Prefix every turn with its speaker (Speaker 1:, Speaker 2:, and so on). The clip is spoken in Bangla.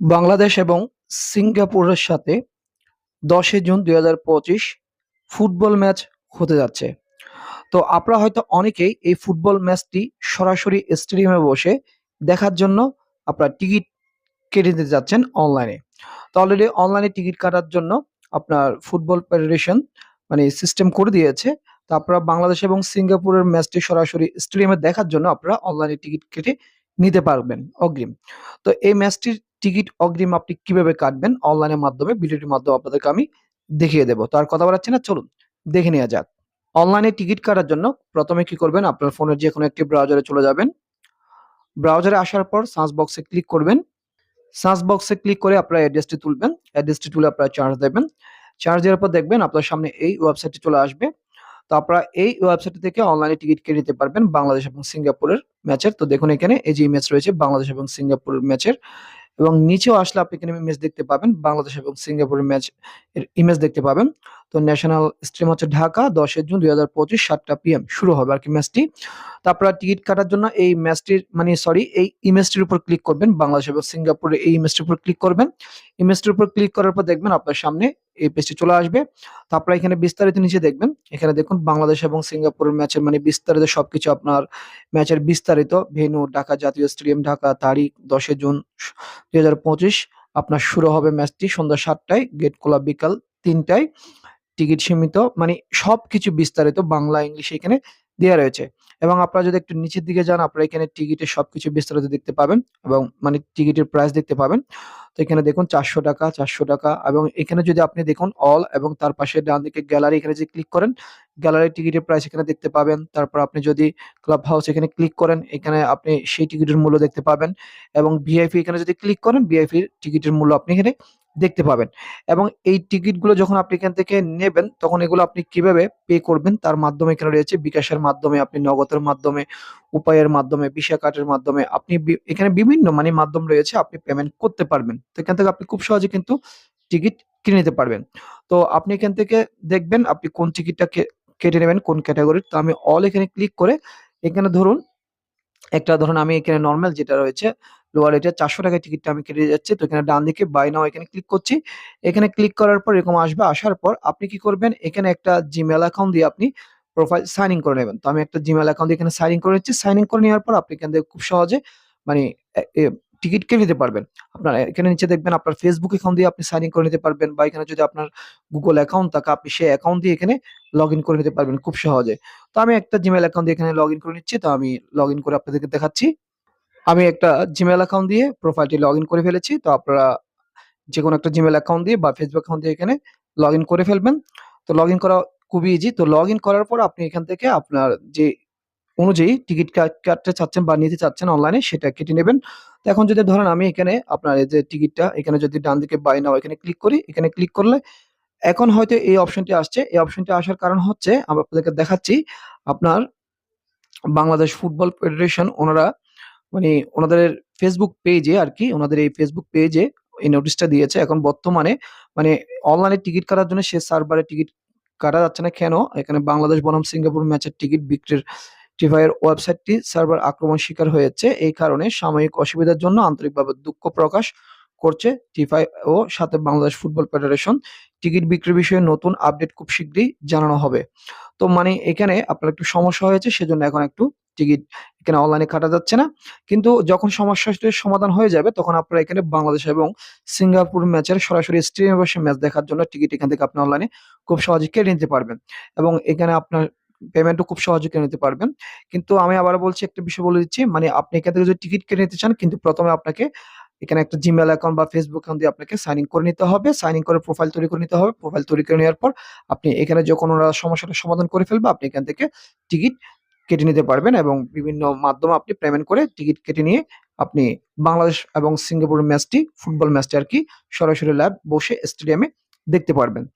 Speaker 1: বাংলাদেশ এবং সিঙ্গাপুরের সাথে ১০ জুন ২০২৫ ফুটবল ম্যাচ হতে যাচ্ছে। তো আপনারা হয়তো অনেকেই এই ফুটবল ম্যাচটি সরাসরি স্টেডিয়ামে বসে দেখার জন্য আপনারা টিকিট কেটে নিতে যাচ্ছেন অনলাইনে। তো অলরেডি অনলাইনে টিকিট কাটার জন্য আপনার ফুটবল ফেডারেশন মানে সিস্টেম করে দিয়েছে। তো আপনারা বাংলাদেশ এবং সিঙ্গাপুরের ম্যাচটি সরাসরি স্টেডিয়ামে দেখার জন্য আপনারা অনলাইনে টিকিট কেটে নিতে পারবেন অগ্রিম। তো এই ম্যাচটির টিকিট অগ্রিম আপনি কীভাবে কাটবেন অনলাইনের মাধ্যমে ভিডিওটির মাধ্যমে আপনাদেরকে আমি দেখিয়ে দেবো তো আর কথা বাড়াচ্ছি না, চলুন, দেখে নেওয়া যাক। অনলাইনে টিকিট কাটার জন্য প্রথমে কি করবেন আপনার ফোনের যে কোনো একটি ব্রাউজারে চলে যাবেন। ব্রাউজারে আসার পর সার্চ বক্সে ক্লিক করবেন। সার্চ বক্সে ক্লিক করে আপনার অ্যাড্রেসটি তুলবেন। অ্যাড্রেসটি তুলে আপনারা চার্জ দেবেন। চার্জ দেওয়ার পর দেখবেন আপনার সামনে এই ওয়েবসাইটটি চলে আসবে। তো আপনারা এই ওয়েবসাইট থেকে অনলাইনে টিকিট কেটে নিতে পারবেন বাংলাদেশ এবং সিঙ্গাপুরের ম্যাচের। তো দেখুন এখানে এই যে ইমেজ রয়েছে, বাংলাদেশ এবং সিঙ্গাপুরের ম্যাচের এবং নিচেও আসলে আপনি এখানে ইমেজ দেখতে পাবেন বাংলাদেশ এবং সিঙ্গাপুরের ম্যাচ এর ইমেজ দেখতে পাবেন। তো ন্যাশনাল স্ট্রিম হচ্ছে ঢাকা ১০ জুন ২০২৫ ৭টা পিএম শুরু হবে আর কি ম্যাচটি। তো টিকিট কাটার জন্য এই ম্যাচটির মানে সরি এই ইমেজটির উপর ক্লিক করবেন। বাংলাদেশ এবং সিঙ্গাপুরের এই ইমেজটির উপর ক্লিক করবেন। ইমেজটির উপর ক্লিক করার পর দেখবেন আপনার সামনে এই পেজটি চলে আসবে। তো আপনারা এখানে বিস্তারিত নিচে দেখবেন। এখানে দেখুন, বাংলাদেশ এবং সিঙ্গাপুরের ম্যাচের মানে বিস্তারিত সবকিছু আপনার ম্যাচের বিস্তারিত ভেনু ঢাকা জাতীয় স্টেডিয়াম, ঢাকা, তারিখ দশে জুন দুই হাজার পঁচিশ আপনার শুরু হবে ম্যাচটি সন্ধ্যা সাতটায়, গেট খোলা বিকাল তিনটায় টিকিট সীমিত মানে সবকিছু বিস্তারিত বাংলা, ইংলিশ এখানে দেয়া রয়েছে। এবং আপনারা যদি একটু নিচের দিকে যান আপনারা এখানে টিকিটের সবকিছু বিস্তারিত দেখতে পাবেন এবং মানে টিকিটের প্রাইস দেখতে পাবেন। তো এখানে দেখুন ৳৪০০ ৳৪০০ এবং এখানে যদি আপনি দেখুন অল এবং তার পাশে ডান দিকে গ্যালারি এখানে যদি ক্লিক করেন, গ্যালারির টিকিটের প্রাইস এখানে দেখতে পাবেন। তারপর আপনি যদি ক্লাব হাউস এখানে ক্লিক করেন, এখানে আপনি সেই টিকিটের মূল্য দেখতে পাবেন এবং ভিআইপি এখানে যদি ক্লিক করেন ভিআইপির টিকিটের মূল্য আপনি এখানে দেখতে পাবেন। এবং এই টিকিটগুলো যখন আপনি এখান থেকে নেবেন তখন এগুলো আপনি কীভাবে পে করবেন তার মাধ্যমে এখানে রয়েছে বিকাশের মাধ্যমে, আপনি নগদের মাধ্যমে, উপায়ের মাধ্যমে, ভিসা কার্ডের মাধ্যমে আপনি এখানে বিভিন্ন মানে মাধ্যম রয়েছে আপনি পেমেন্ট করতে পারবেন। তো এখান থেকে আপনি খুব সহজে কিন্তু টিকিট কিনে নিতে পারবেন। তো আপনি এখান থেকে দেখবেন আপনি কোন টিকিটটা কেটে নেবেন কোন ক্যাটেগরির। তো আমি অল এখানে ক্লিক করে এখানে ধরুন একটা ধরুন আমি এখানে নরমাল যেটা রয়েছে লোয়ার রেটের ৳৪০০ টিকিটটা আমি কেটে যাচ্ছি। তো এখানে ডান দিকে বাই নাও এখানে ক্লিক করছি। এখানে ক্লিক করার পর এরকম আসবে। আসার পর আপনি কি করবেন এখানে একটা জিমেল অ্যাকাউন্ট দিয়ে আপনি প্রোফাইল সাইন ইন করে নেবেন। তো আমি একটা জিমেল অ্যাকাউন্ট এখানে সাইন ইন করে নিচ্ছি। সাইন ইন করে নেওয়ার পর আপনি এখান থেকে খুব সহজে মানে টিকিট কেটে নিতে পারবেন। আপনার এখানে নিচে দেখবেন আপনার ফেসবুক অ্যাকাউন্ট দিয়ে আপনি সাইন ইন করে নিতে পারবেন বা এখানে যদি আপনার গুগল অ্যাকাউন্ট থাকে, আপনি সেই অ্যাকাউন্ট দিয়ে এখানে লগ ইন করে নিতে পারবেন খুব সহজে। তো আমি একটা জিমেল অ্যাকাউন্ট দিয়ে এখানে লগ ইন করে নিচ্ছি। তো আমি লগ ইন করে আপনাদেরকে দেখাচ্ছি। আমি একটা জিমেল অ্যাকাউন্ট দিয়ে প্রোফাইলটি লগইন করে ফেলেছি। তো আপনারা যে কোনো একটা জিমেল অ্যাকাউন্ট দিয়ে বা ফেসবুক অ্যাকাউন্ট দিয়ে এখানে লগইন করে ফেলবেন। তো লগইন করা খুবই ইজি। তো লগইন করার পর আপনি এখান থেকে আপনার যে অনুযায়ী টিকিট কাটতে চাচ্ছেন বা নিতে চাচ্ছেন অনলাইনে সেটা কেটে নেবেন। তো এখন যদি ধরেন আমি এখানে আপনার এই যে টিকিটটা এখানে যদি ডান দিকে বাই নাও এখানে ক্লিক করি, এখানে ক্লিক করলে এখন হয়তো এই অপশনটি আসছে। এই অপশনটি আসার কারণ হচ্ছে আমি আপনাদেরকে দেখাচ্ছি আপনার বাংলাদেশ ফুটবল ফেডারেশন ওনারা মানে ওনাদের Facebook পেজে আর কি ওনাদের এই ফেসবুক পেজে এই নোটিশটা দিয়েছে। এখন বর্তমানে মানে অনলাইনে টিকিট কাটার জন্য সে সার্ভারে টিকিট কাটা যাচ্ছে না কেন? এখানে বাংলাদেশ বনাম সিঙ্গাপুর ম্যাচের টিকিট বিক্রির টিফাইয়ের ওয়েবসাইটটি সার্ভার আক্রমণ শিকার হয়েছে। এই কারণে সাময়িক অসুবিধার জন্য আন্তরিকভাবে দুঃখ প্রকাশ করছে টিফাই ও সাথে বাংলাদেশ ফুটবল ফেডারেশন। টিকিট বিক্রির বিষয়ে নতুন আপডেট খুব শীঘ্রই জানানো হবে। তো মানে এখানে আপনার একটু সমস্যা হয়েছে, সেজন্য এখন একটু টিকিট এখানে অনলাইনে কাটা যাচ্ছে না। কিন্তু যখন সমস্যাটির সমাধান হয়ে যাবে, তখন আপনারা এখানে বাংলাদেশ এবং সিঙ্গাপুর ম্যাচের সরাসরি স্ট্রিমে বসে ম্যাচ দেখার জন্য টিকিট এখান থেকে আপনি অনলাইনে খুব সহজে কেটে নিতে পারবেন। এবং এখানে আপনার পেমেন্টও খুব সহজে কেটে নিতে পারবেন। কিন্তু আমি আবার বলছি, একটা বিষয় বলে দিচ্ছি মানে আপনি এখান থেকে যদি টিকিট কেটে নিতে চান, কিন্তু প্রথমে আপনাকে এখানে একটা জিমেল অ্যাকাউন্ট বা ফেসবুক অ্যাকাউন্ট দিয়ে আপনাকে সাইন ইন করে নিতে হবে। সাইন ইন করে প্রোফাইল তৈরি করে নিতে হবে। প্রোফাইল তৈরি করে নেওয়ার পর আপনি এখানে যখন ওরা সমস্যাটা সমাধান করে ফেলবে, আপনি এখান থেকে টিকিট কেটে নিতে পারবেন এবং বিভিন্ন মাধ্যমে আপনি পেমেন্ট করে টিকিট কেটে নিয়ে আপনি বাংলাদেশ এবং সিঙ্গাপুর ম্যাচটি ফুটবল ম্যাচটি আর কি সরাসরি ল্যাব বসে স্টেডিয়ামে দেখতে পারবেন।